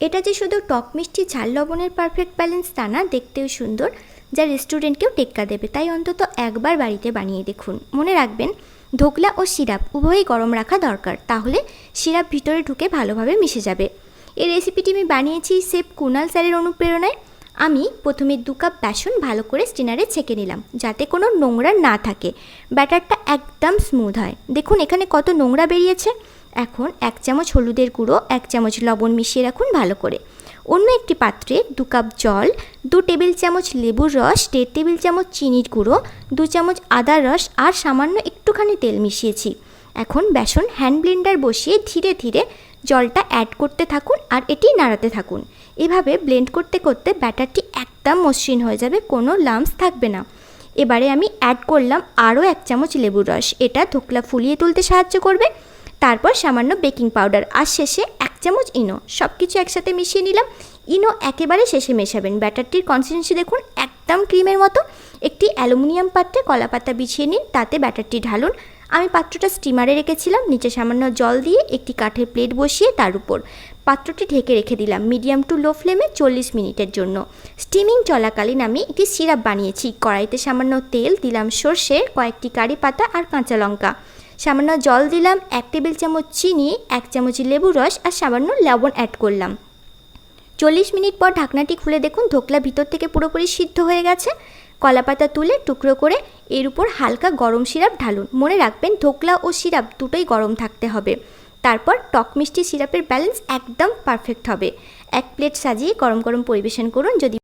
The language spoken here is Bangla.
এটা যে শুধু টক মিষ্টি, ঝাল লবণের পারফেক্ট ব্যালেন্স তা না, দেখতেও সুন্দর, যা রেস্টুরেন্টকেও টেক্কা দেবে। তাই অন্তত একবার বাড়িতে বানিয়ে দেখুন। মনে রাখবেন, ধোকলা ও সিরাপ উভয়ই গরম রাখা দরকার। তাহলে সিরাপ ভিতরে ঢুকে ভালোভাবে মিশে যাবে। এই রেসিপিটি আমি বানিয়েছি সেফ কুনাল স্যারের অনুপ্রেরণায়। আমি প্রথমে দু কাপ বেসন ভালো করে স্টিনারে ছেঁকে নিলাম, যাতে কোনো নোংরা না থাকে। ব্যাটারটা একদম স্মুথ হয়। দেখুন এখানে কত নোংরা বেরিয়েছে। এখন এক চামচ হলুদের গুঁড়ো, এক চামচ লবণ মিশিয়ে রাখুন ভালো করে। অন্য একটি পাত্রে দু কাপ জল, দু টেবিল চামচ লেবুর রস, দেড় টেবিল চামচ চিনির গুঁড়ো, দু চামচ আদার রস আর সামান্য একটুখানি তেল মিশিয়েছি। এখন বেসন হ্যান্ড ব্লেন্ডার বসিয়ে ধীরে ধীরে জলটা অ্যাড করতে থাকুন আর এটি নাড়াতে থাকুন। এভাবে ব্লেন্ড করতে করতে ব্যাটারটি একদম মসৃণ হয়ে যাবে, কোনো লাম্পস থাকবে না। এবারে আমি অ্যাড করলাম আরও এক চামচ লেবুর রস। এটা ধোকলা ফুলিয়ে তুলতে সাহায্য করবে। তারপর সামান্য বেকিং পাউডার আর শেষে এক চামচ ইনো। সব কিছু একসাথে মিশিয়ে নিলাম। ইনো একেবারে শেষে মেশাবেন। ব্যাটারটির কনসিস্টেন্সি দেখুন একদম ক্রিমের মতো। একটি অ্যালুমিনিয়াম পাত্রে কলা পাতা বিছিয়ে নিন, তাতে ব্যাটারটি ঢালুন। আমি পাত্রটা স্টিমারে রেখেছিলাম, নিচে সামান্য জল দিয়ে একটি কাঠের প্লেট বসিয়ে তার উপর। পাত্রটি ঢেকে রেখে দিলাম মিডিয়াম টু লো ফ্লেমে চল্লিশ মিনিটের জন্য। স্টিমিং চলাকালীন আমি একটি সিরাপ বানিয়েছি। কড়াইতে সামান্য তেল দিলাম সর্ষে, কয়েকটি কারি পাতা আর কাঁচা লঙ্কা। সামান্য জল দিলাম এক টেবিল চামচ চিনি, এক চামচ লেবু রস আর সামান্য লবণ অ্যাড করলাম। চল্লিশ মিনিট পর ঢাকনাটি খুলে দেখুন ধোকলা ভিতর থেকে পুরোপুরি সিদ্ধ হয়ে গেছে। কলাপাতা তুলে টুকরো করে এর উপর হালকা গরম সিরাপ ঢালুন। মনে রাখবেন, ধোকলা ও সিরাপ দুটোই গরম থাকতে হবে। তারপর টক মিষ্টি সিরাপের ব্যালেন্স একদম পারফেক্ট হবে। এক প্লেট সাজিয়ে গরম গরম পরিবেশন করুন। যদি